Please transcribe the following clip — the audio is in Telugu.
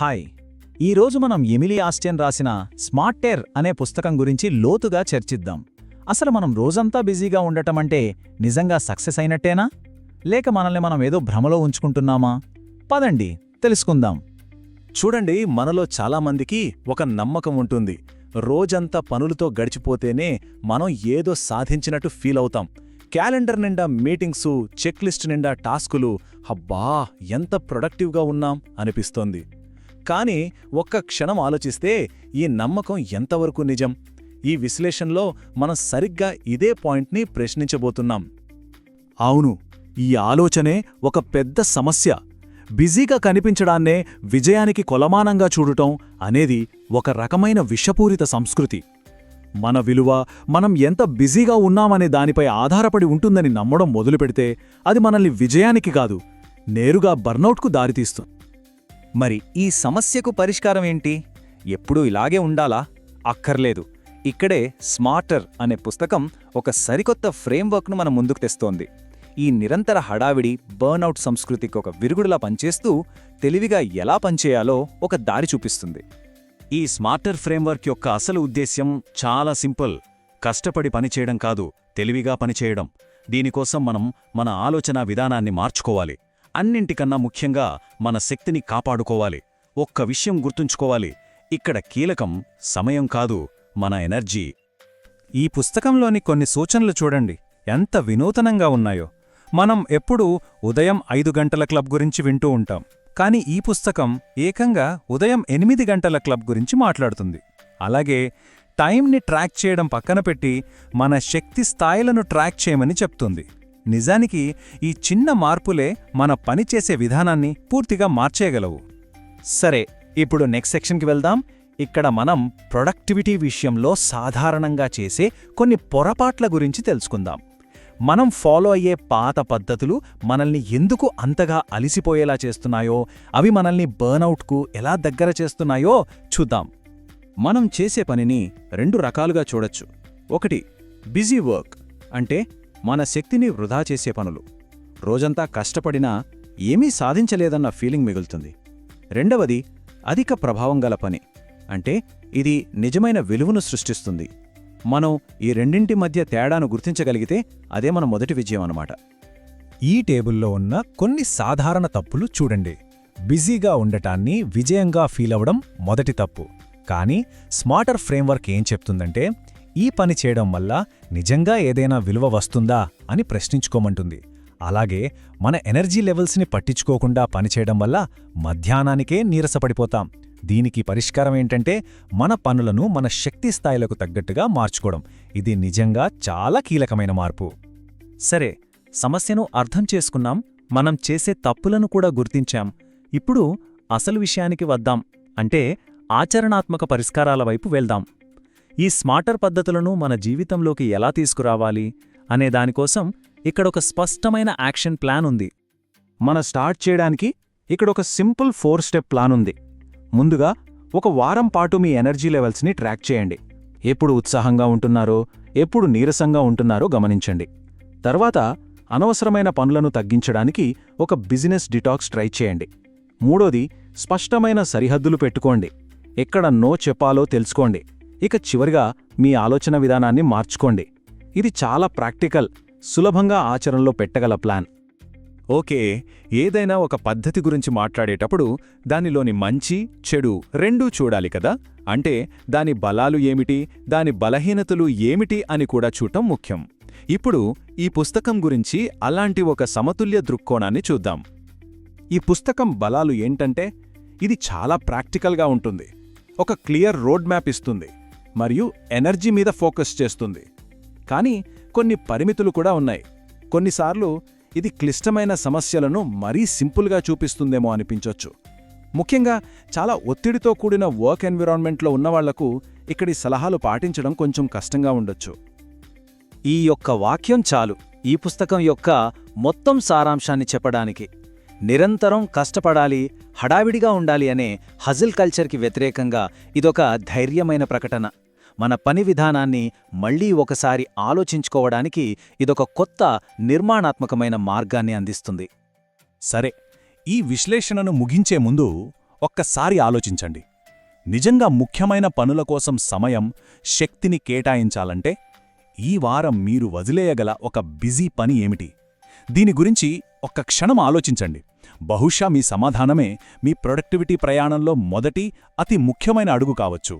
హాయ్. ఈరోజు మనం ఎమిలీ ఆస్టియన్ రాసిన స్మార్టేర్ అనే పుస్తకం గురించి లోతుగా చర్చిద్దాం. అసలు మనం రోజంతా బిజీగా ఉండటం అంటే నిజంగా సక్సెస్ అయినట్టేనా? లేక మనల్ని మనం ఏదో భ్రమలో ఉంచుకుంటున్నామా? పదండి తెలుసుకుందాం. చూడండి మనలో చాలామందికి ఒక నమ్మకం ఉంటుంది. రోజంతా పనులతో గడిచిపోతేనే మనం ఏదో సాధించినట్టు ఫీల్ అవుతాం. క్యాలెండర్ నిండా మీటింగ్సు చెక్ లిస్ట్ నిండా టాస్కులు అబ్బా ఎంత ప్రొడక్టివ్గా ఉన్నాం అనిపిస్తోంది. కానీ ఒక్క క్షణం ఆలోచిస్తే ఈ నమ్మకం ఎంతవరకు నిజం? ఈ విశ్లేషణలో మనం సరిగ్గా ఇదే పాయింట్ని ప్రశ్నించబోతున్నాం. అవును ఈ ఆలోచనే ఒక పెద్ద సమస్య. బిజీగా కనిపించడాన్నే విజయానికి కొలమానంగా చూడటం అనేది ఒక రకమైన విషపూరిత సంస్కృతి. మన విలువ మనం ఎంత బిజీగా ఉన్నామనే దానిపై ఆధారపడి ఉంటుందని నమ్మడం మొదలుపెడితే అది మనల్ని విజయానికి కాదు నేరుగా బర్నౌట్కు దారితీస్తుంది. మరి ఈ సమస్యకు పరిష్కారం ఏంటి? ఎప్పుడూ ఇలాగే ఉండాలా? అక్కర్లేదు. ఇక్కడే స్మార్టర్ అనే పుస్తకం ఒక సరికొత్త ఫ్రేమ్వర్క్ను మన ముందుకు తెస్తోంది. ఈ నిరంతర హడావిడి బర్న్అవుట్ సంస్కృతికి ఒక విరుగుడులా పనిచేస్తూ తెలివిగా ఎలా పనిచేయాలో ఒక దారి చూపిస్తుంది. ఈ స్మార్టర్ ఫ్రేమ్వర్క్ యొక్క అసలు ఉద్దేశ్యం చాలా సింపుల్. కష్టపడి పనిచేయడం కాదు తెలివిగా పనిచేయడం. దీనికోసం మనం మన ఆలోచన విధానాన్ని మార్చుకోవాలి. అన్నింటికన్నా ముఖ్యంగా మన శక్తిని కాపాడుకోవాలి. ఒక్క విషయం గుర్తుంచుకోవాలి. ఇక్కడ కీలకం సమయం కాదు మన ఎనర్జీ. ఈ పుస్తకంలోని కొన్ని సూచనలు చూడండి. ఎంత వినూతనంగా ఉన్నాయో. మనం ఎప్పుడూ ఉదయం ఐదు గంటల క్లబ్ గురించి వింటూ ఉంటాం. కానీ ఈ పుస్తకం ఏకంగా ఉదయం ఎనిమిది గంటల క్లబ్ గురించి మాట్లాడుతుంది. అలాగే టైంని ట్రాక్ చేయడం పక్కన పెట్టి మన శక్తి స్థాయిలను ట్రాక్ చేయమని చెప్తుంది. నిజానికి ఈ చిన్న మార్పులే మన పనిచేసే విధానాన్ని పూర్తిగా మార్చేయగలవు. సరే ఇప్పుడు నెక్స్ట్ సెక్షన్కి వెళ్దాం. ఇక్కడ మనం ప్రొడక్టివిటీ విషయంలో సాధారణంగా చేసే కొన్ని పొరపాట్ల గురించి తెలుసుకుందాం. మనం ఫాలో అయ్యే పాత పద్ధతులు మనల్ని ఎందుకు అంతగా అలిసిపోయేలా చేస్తున్నాయో అవి మనల్ని బర్నౌట్కు ఎలా దగ్గర చేస్తున్నాయో చూద్దాం. మనం చేసే పనిని రెండు రకాలుగా చూడొచ్చు. ఒకటి బిజీ వర్క్ అంటే మన శక్తిని వృధా చేసే పనులు. రోజంతా కష్టపడినా ఏమీ సాధించలేదన్న ఫీలింగ్ మిగులుతుంది. రెండవది అధిక ప్రభావం గల పని. అంటే ఇది నిజమైన విలువను సృష్టిస్తుంది. మనం ఈ రెండింటి మధ్య తేడాను గుర్తించగలిగితే అదే మన మొదటి విజయం అన్నమాట. ఈ టేబుల్లో ఉన్న కొన్ని సాధారణ తప్పులు చూడండి. బిజీగా ఉండటాన్ని విజయంగా ఫీలవడం మొదటి తప్పు. కానీ స్మార్టర్ ఫ్రేమ్వర్క్ ఏం చెప్తుందంటే ఈ పని చేయడం వల్ల నిజంగా ఏదైనా విలువ వస్తుందా అని ప్రశ్నించుకోమంటుంది. అలాగే మన ఎనర్జీ లెవెల్స్ని పట్టించుకోకుండా పనిచేయడం వల్ల మధ్యాహ్నానికే నీరసపడిపోతాం. దీనికి పరిష్కారం ఏంటంటే మన పనులను మన శక్తి స్థాయిలకు తగ్గట్టుగా మార్చుకోవడం. ఇది నిజంగా చాలా కీలకమైన మార్పు. సరే సమస్యను అర్థం చేసుకున్నాం. మనం చేసే తప్పులను కూడా గుర్తించాం. ఇప్పుడు అసలు విషయానికి వద్దాం. అంటే ఆచరణాత్మక పరిష్కారాల వైపు వెళ్దాం. ఈ స్మార్టర్ పద్ధతులను మన జీవితంలోకి ఎలా తీసుకురావాలి అనే దానికోసం ఇక్కడొక స్పష్టమైన యాక్షన్ ప్లాన్ ఉంది. మన స్టార్ట్ చేయడానికి ఇక్కడొక సింపుల్ ఫోర్ స్టెప్ ప్లాన్ ఉంది. ముందుగా ఒక వారం పాటు మీ ఎనర్జీ లెవెల్స్ని ట్రాక్ చేయండి. ఎప్పుడు ఉత్సాహంగా ఉంటున్నారో ఎప్పుడు నీరసంగా ఉంటున్నారో గమనించండి. తర్వాత అనవసరమైన పనులను తగ్గించడానికి ఒక బిజినెస్ డిటాక్స్ ట్రై చేయండి. మూడోది స్పష్టమైన సరిహద్దులు పెట్టుకోండి. ఎక్కడ నో చెప్పాలో తెలుసుకోండి. ఇక చివరిగా మీ ఆలోచన విధానాన్ని మార్చుకోండి. ఇది చాలా ప్రాక్టికల్ సులభంగా ఆచరణలో పెట్టగల ప్లాన్. ఓకే ఏదైనా ఒక పద్ధతి గురించి మాట్లాడేటప్పుడు దానిలోని మంచి చెడు రెండూ చూడాలి కదా? అంటే దాని బలాలు ఏమిటి దాని బలహీనతలు ఏమిటి అని కూడా చూడటం ముఖ్యం. ఇప్పుడు ఈ పుస్తకం గురించి అలాంటి ఒక సమతుల్య దృక్కోణాన్ని చూద్దాం. ఈ పుస్తకం బలాలు ఏంటంటే ఇది చాలా ప్రాక్టికల్గా ఉంటుంది. ఒక క్లియర్ రోడ్ మ్యాప్ ఇస్తుంది. మరియు ఎనర్జీ మీద ఫోకస్ చేస్తుంది. కానీ కొన్ని పరిమితులు కూడా ఉన్నాయి. కొన్నిసార్లు ఇది క్లిష్టమైన సమస్యలను మరీ సింపుల్గా చూపిస్తుందేమో అనిపించొచ్చు. ముఖ్యంగా చాలా ఒత్తిడితో కూడిన వర్క్ ఎన్విరాన్మెంట్లో ఉన్నవాళ్ళకు ఇక్కడి సలహాలు పాటించడం కొంచెం కష్టంగా ఉండొచ్చు. ఈ యొక్క వాక్యం చాలు. ఈ పుస్తకం యొక్క మొత్తం సారాంశాన్ని చెప్పడానికి. నిరంతరం కష్టపడాలి హడావిడిగా ఉండాలి అనే హజిల్ కల్చర్కి వ్యతిరేకంగా ఇదొక ధైర్యమైన ప్రకటన. మన పని విధానాన్ని మళ్ళీ ఒకసారి ఆలోచించుకోవడానికి ఇదొక కొత్త నిర్మాణాత్మకమైన మార్గాన్ని అందిస్తుంది. సరే ఈ విశ్లేషణను ముగించే ముందు ఒక్కసారి ఆలోచించండి. నిజంగా ముఖ్యమైన పనుల కోసం సమయం శక్తిని కేటాయించాలంటే ఈ వారం మీరు వదిలేయగల ఒక బిజీ పని ఏమిటి? దీని గురించి ఒక్క క్షణం ఆలోచించండి. బహుశా మీ సమాధానమే మీ ప్రొడక్టివిటీ ప్రయాణంలో మొదటి అతి ముఖ్యమైన అడుగు కావచ్చు.